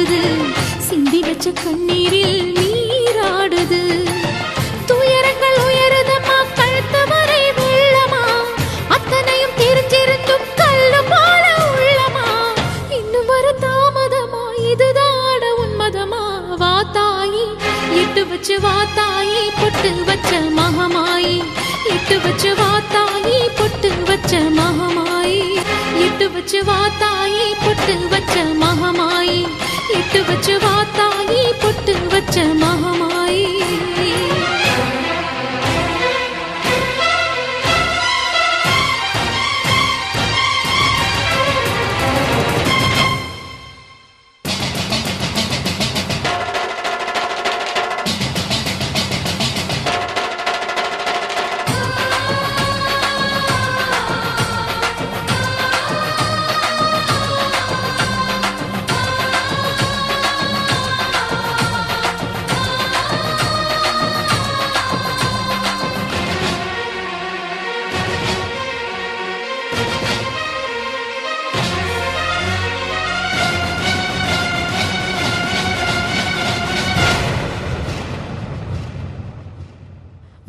தேடி சிந்தி வச்ச கண்ணீரில் நீராடுது. துயரங்கள் உயருதமா கழுத்து வரை வெள்ளமா அத்தனையும் தெரிஞ்சிருந்தும் கல்லு போல உள்ளமா? இன்னும் வர தாமதமா? இதுதாட உன்மதமா வா தாயி இட்டு வச்சு வா தாயி பொட்டு வச்ச மகமாயி. இட்டு வச்சு வா தாயி பொட்டு வச்ச மகமாயி. இட்டு வச்சு வா